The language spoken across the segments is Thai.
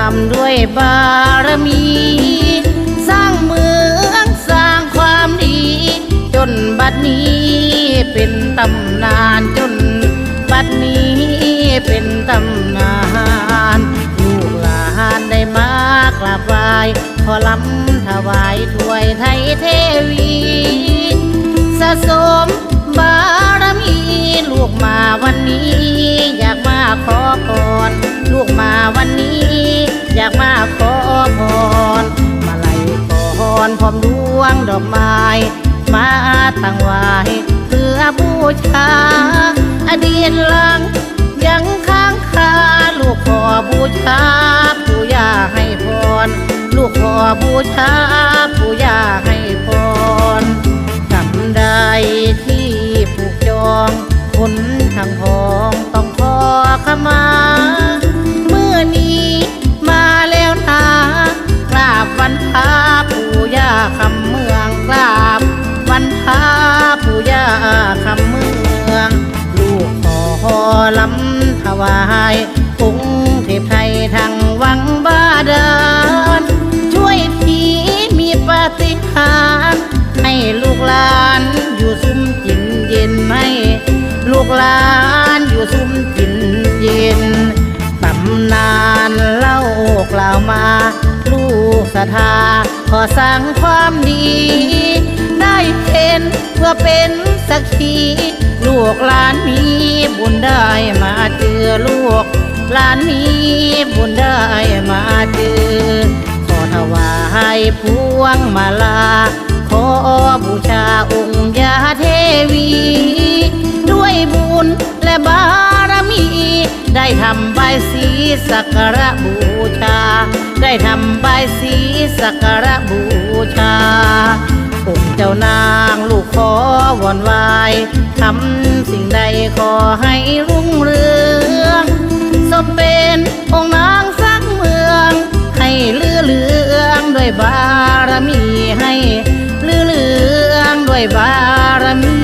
ลำด้วยบารมี สร้างเมืองสร้างความดี จนบัดนี้เป็นตำนานจนบัดนี้เป็นตำนานลูกหลานได้มากราบไหว้ขอลำถวายถวยไทยเทวีสะสมบารมีลูกมาวันนี้ อยากมาขอพร มดวงดอกไม้ มาตั้งไว้เพื่อบูชา อดีตหลัง ยังค้างคาลูกขอบูชาปู่ย่าให้พร ลูกขอบูชาปู่ย่าให้พรจำได้ที่ผูกจองคนทางทองต้องขอขมา วันพาปู่ย่าคำเมืองกราบ วันพาปู่ย่าคำเมือง ลูกขอลำถวายองค์เทพไทยทางวังบาดาลช่วยทีมีปาฏิหาริย์ให้ลูกหลานอยู่ซุ้มจินเย็นให้ลูกหลานอยู่ซุ้มจินเย็นตำนานเล่ากล่าวมา ลูกศรัทธาขอสร้างความดี ได้เห็นเพื่อเป็นสักขีลูกหลานมีบุญได้มาเจอลูกหลานมีบุญได้มาเจอ ขอถวายพวงมาลา ขอบูชาองค์ยาเทวี บุญและบารมี ได้ทำใบายสีสักการะบูชา ได้ทำใบายสีสักการะบูชาองค์เจ้านางลูกขอวอนวายทำสิ่งใดขอให้รุ่งเรืองสมเป็นองค์นางสร้างเมือง ให้เลือเลืองด้วยบารมีให้เลือเลืองด้วยบารมี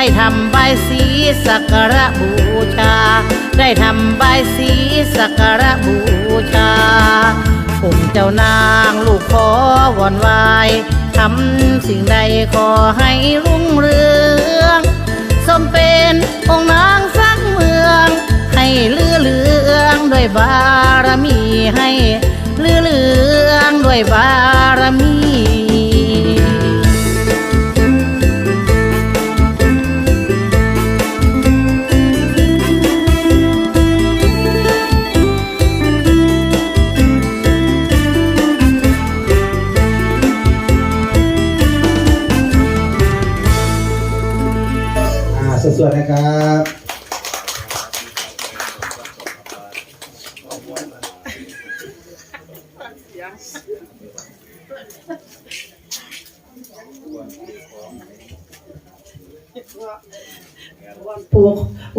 ได้ทำใบายสีสักการะบูชา ได้ทำใบายสีสักการะบูชาองค์เจ้านางลูกขอวอนวายทำสิ่งใดขอให้รุ่งเรืองสมเป็นองค์นางสร้างเมือง ให้เลือเลืองด้วยบารมีให้เลือเลืองด้วยบารมี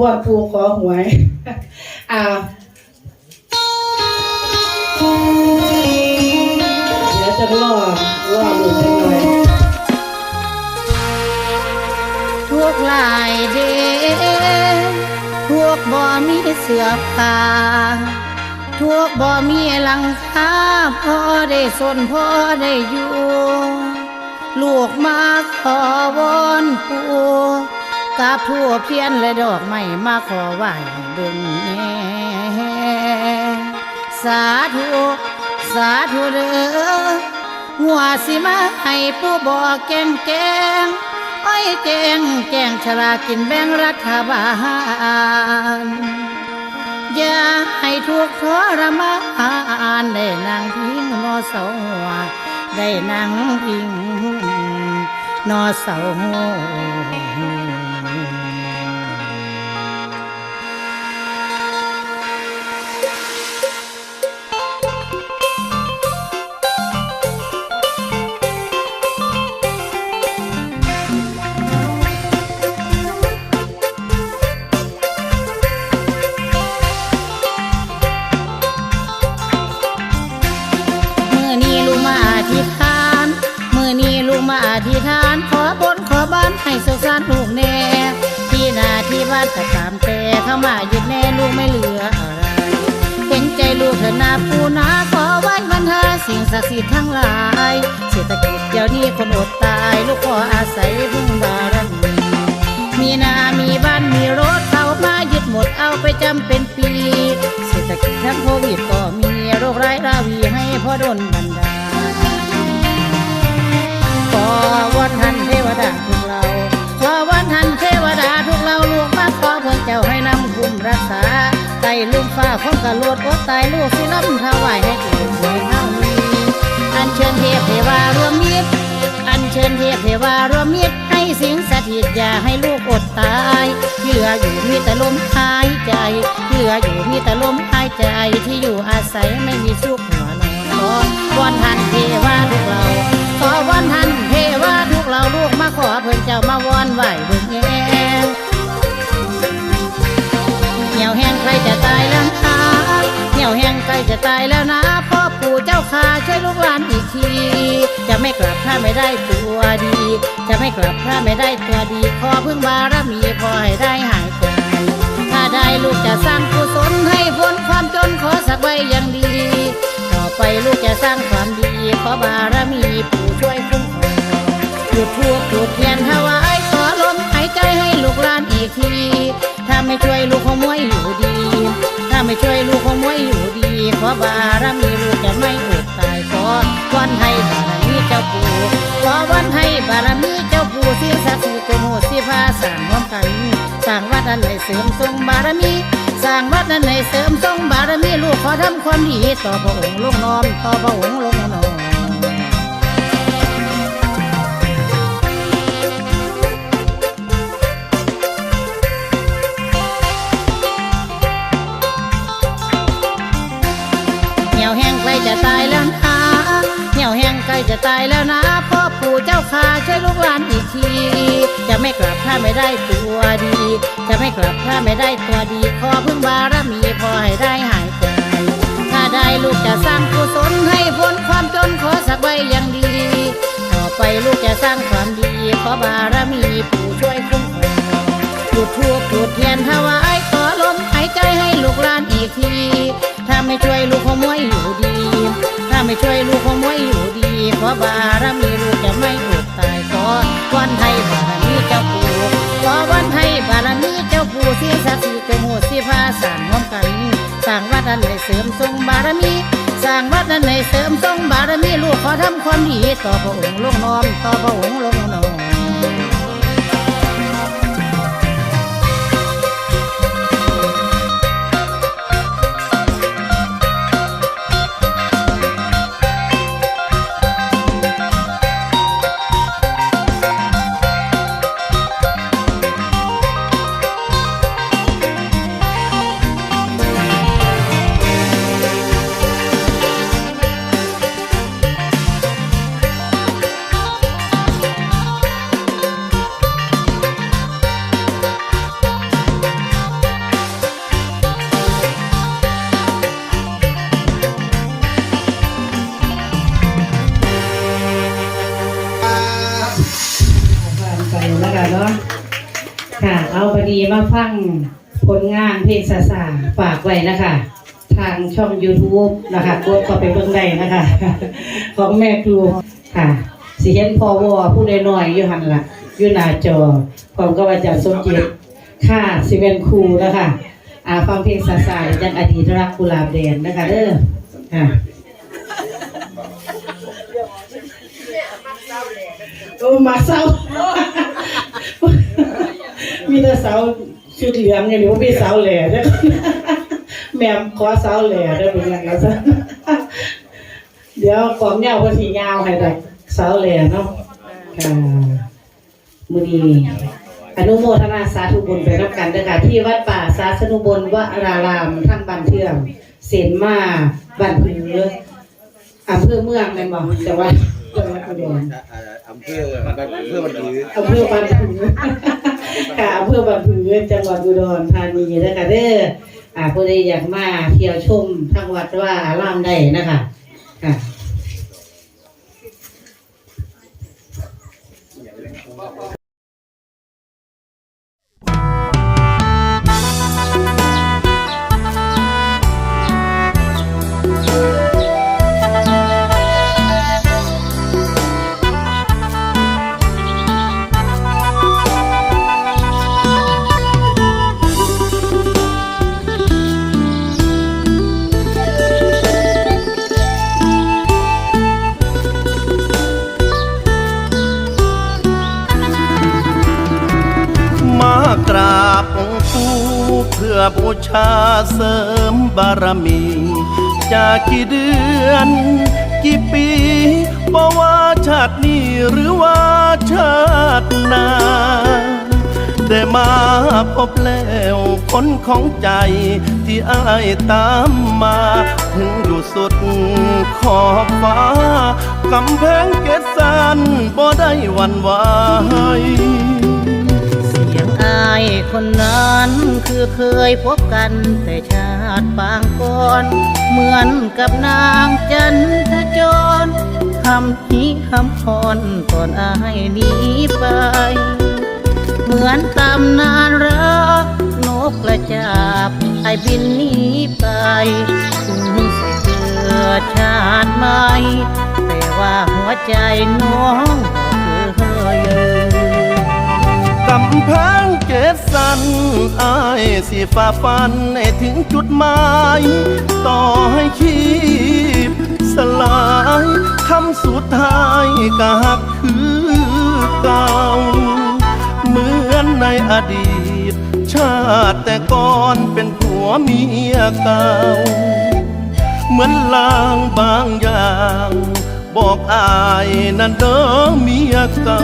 ว่าปูขอหวย อ่าเดี๋ยวจะรอรอหลุดไปหน่อยพวกลายเดพวกบ่มีเสื้อผ้าพวกบ่มีหลังคาพอได้สนพอได้อยู่ ลูกมาขอวอนปู่ กับทั่วเพียนและดอกไม้มาขอไหวเบิ่งแน่สาธุสาธุเด้อหัวสิมาให้ผู้บอกแกงแกงอ้อยแกงแกงฉลากินแบ่งรัฐบาลอย่าให้ทุกข์ทรมานได้นั่งพิงนอเสาหัวได้นั่งพิงนอเสาหัว ปูนาขอไว้บรรทาสิ่งศักดิ์สิทธิ์ทั้งหลาย เศรษฐกิจเดี๋ยวนี้คนอดตาย ลูกขออาศัยพึ่งบารมีมีนา มีบ้าน มีรถเขามายึดหมดเอาไปจำเป็นปี เศรษฐกิจทั้งโควิดก็มีโรคร้ายราวีให้พ่อโดนบันดาลขอวันทันเทวดาทุกเรา ฟ้าพ้องกะโลดอดตายลูกสิล้ำถวายให้เกิดหวยเท่านี้อันเชิญเทพเทวารวมมิตร อันเชิญเทพเทวารวมมิตร ให้สิงสถิตอย่าให้ลูกอดตายเหลืออยู่มีแต่ลมหายใจเหลืออยู่มีแต่ลมหายใจที่อยู่อาศัยไม่มีสุขหัวนอนขอวอนทันเทวาทุกเราขอวอนทันเทวาทุกเราลูกมาขอเพิ่นเจ้ามาวอนไหวเบิ่ง ใครจะตายแล้วนะเหี่ยวแห้งใครจะตายแล้วนะพ่อปู่เจ้าข้าช่วยลูกหลานอีกที จะไม่กลับถ้าไม่ได้ตัวดี จะไม่กลับถ้าไม่ได้ตัวดี ขอพึ่งบารมีพอให้ได้หายไกลถ้าได้ลูกจะสร้างกุศลให้พ้นความจนขอสักใบอย่างดี ต่อไปลูกจะสร้างความดี ขอบารมีปู่ช่วยคุ้มครองจุดทูบจุดเทียนถวายขอลมหายใจให้ลูกหลานอีกที ไม่ช่วยลูกขโมยอยู่ดี ถ้าไม่ช่วยลูกขโมยอยู่ดีขอบารมีลูกจะไม่อดตายขอวันให้บารมีเจ้าปู่ขอวันให้บารมีเจ้าปู่ที่ศักดิ์สิทธิ์จงโหดสิพาสร้างร่วมกันสร้างวัดอันไหนเสริมทรงบารมีสร้างวัดนั้นในเสริมทรงบารมีลูกขอทำความดีต่อพระองค์ลงน้อมต่อพระองค์ลงน้อม จะตายแล้วนะเหี่ยวแห้งใกล้จะตายแล้วนะพ่อปู่เจ้าข้าช่วยลูกหลานอีกที จะไม่กลับถ้าไม่ได้ตัวดี จะไม่กลับถ้าไม่ได้ตัวดี ขอพึ่งบารมีพอให้ได้หายไกลถ้าได้ลูกจะสร้างกุศลให้พ้นความจนขอสักใบอย่างดี ต่อไปลูกจะสร้างความดี ขอบารมีปู่ช่วยคุ้มครองจุดทูบจุดเทียนถวายขอลมหายใจให้ลูกหลานอีกที ถ้าไม่ช่วยลูกขโมยอยู่ดี ไม่ช่วยลูกขโมยอยู่ดีเพราะบารมีลูกจะไม่อดตายขอวันไทยบารมีเจ้าปู่ขอวันไทยบารมีเจ้าปู่ที่ศักดิ์สิทธิ์จงโหดที่พาสางร่วมกันสร้างวัดอันไหนเสริมทรงบารมีสร้างวัดอันไหนเสริมทรงบารมีลูกขอทำความดีต่อพระองค์ลงน้อมต่อพระองค์ลงน้อม มาฟังผลงานเพลงซาซาฝากไว้นะคะ ทางช่อง YouTube นะคะกดเข้าไปเบิ่งได้นะคะ ของแม่ครูค่ะสิเห็นพอวอผู้ใดน้อยอยู่หันละอยู่หน้าจอพร้อมกับอาจารย์สมจิตค่ะสิเป็นครูนะคะอ่าฟังเพลงซาซาจากอดีตรักกุลาบแดงนะคะเด้อค่ะโอ้มาเศร้า มีแต่สาวชุดเหลืองอย่างนี้ว่ามีสาวแหล่เด้อแม่ขอสาวแหล่ได้อเป็นยังไงซะเดี๋ยวกล่องเหย้าก็สียาวให้ได้สาวแหล่เนาะค่ะมือนีอนุโมทนาสาธุบุญไปรับกันเด้อค่ะที่วัดป่าสาสนุบลวรารามทั้งบ้านเทื่อมเสนมาบ้านผืออำเภอเมืองแม่นบ่จังหวัดจังหวัดอุดร อำเภออำเภอมันถืออำเภอบานผือค่ะอำเภอบานผือจังหวัดอุดรธานีนะคะเด้ออ่าผู้ใดอยากมาเที่ยวชมทางวัดว่าล่ามได้นะคะค่ะ พื่อบูชาเสริมบารมี จากกี่เดือน กี่ปีบ่ว่าชาตินี้หรือว่าชาติหน้าได้มาพบแล้วคนของใจที่อายตามมา ถึงอยู่สุดขอบฟ้ากำแพงเกศสันบ่ได้หวันไหว คนนั้นคือเคยพบกันแต่ชาติปางก่อน เหมือนกับนางจันทจรคำฮีคำพรก่อนอายหนีไป เหมือนตำนานรักนกกระจาบไอบินหนีไปถึงสิเกิดชาติใหม่แต่ว่าหัวใจน้องบ่เคยลืมกำแพง เสันอายสิฝ่าฟันให้ถึงจุดหมาย ต่อให้ชีพสลายคำสุดท้ายก็หักคือเก่าเหมือนในอดีต ชาติแต่ก่อนเป็นผัวเมียเก่า เหมือนลางบางอย่าง บอกอายนั่นเด้อเมียเก่า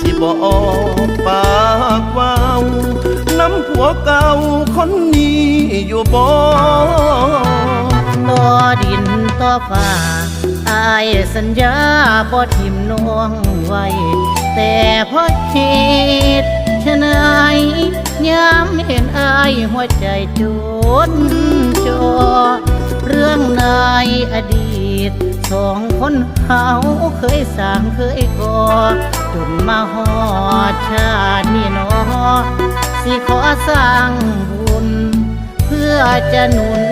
สิบอกปาก เก่าคนนี้อยู่บ่ต่อดินต่อฟ้าอายสัญญาบ่ทิมน้องไว้ แต่พราะเหตุชะไหนยามเห็นอายหัวใจจนจอเรื่องในอดีต สองคนเฮาเคยสร้างเคยก่อจนมาหอดชาตินี้นอสิขอสร้างบุญ เพื่อจะหนุน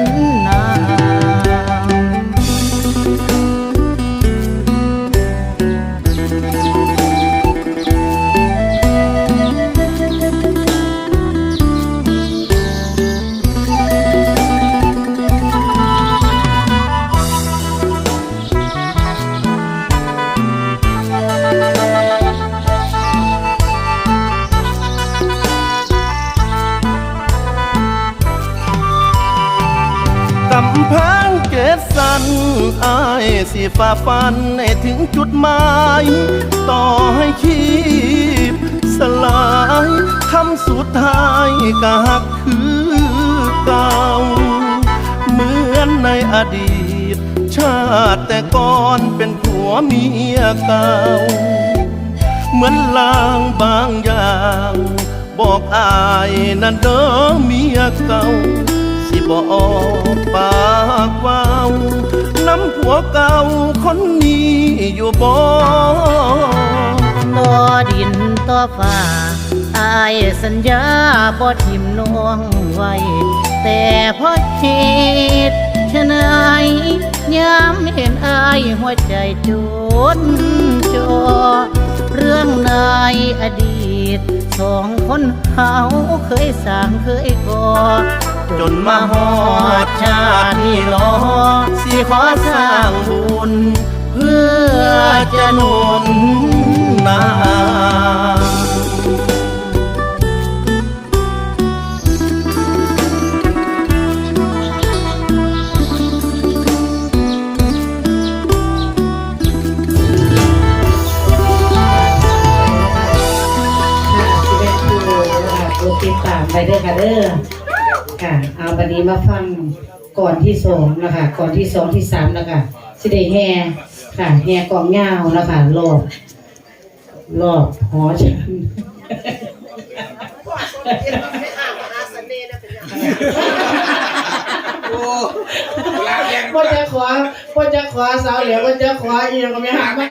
อายสิฝ่าฟันให้ถึงจุดหมาย ต่อให้ชีพสลายคำสุดท้ายก็หักคือเก่า เหมือนในอดีต ชาติแต่ก่อนเป็นผัวเมียเก่า เหมือนลางบางอย่าง บอกอายนั่นเด้อเมียเก่า สิบอกปากว้า น้ำผัวเก่าคนนี้อยู่บ่ต่อดินต่อฟ้าอายสัญญาบ่ทิมน้องไว้ แต่เพราะเหตุชะไหนยามเห็นอายหัวใจจนจอ เรื่องในอดีต สองคนเฮาเคยสร้างเคยก่อ จนมาฮอดชาตินี้เนอสิขอสร้างบุญเพื่อจะนุนนำสิได้ดูนะคะโปรติดตามไปเด้อค่ะเด้อ ค่ะเอาบัดนี้มาฟังก่อนที่สองนะคะก่อนที่สองที่สามนะคะสิได้แห่ค่ะแห่กองยาวนะคะรอบรอบหอฉันโอ้ลาแยงพ่อจะขอพ่อจะขอสาวเหลือพ่อจะขออีกก็ไม่หามา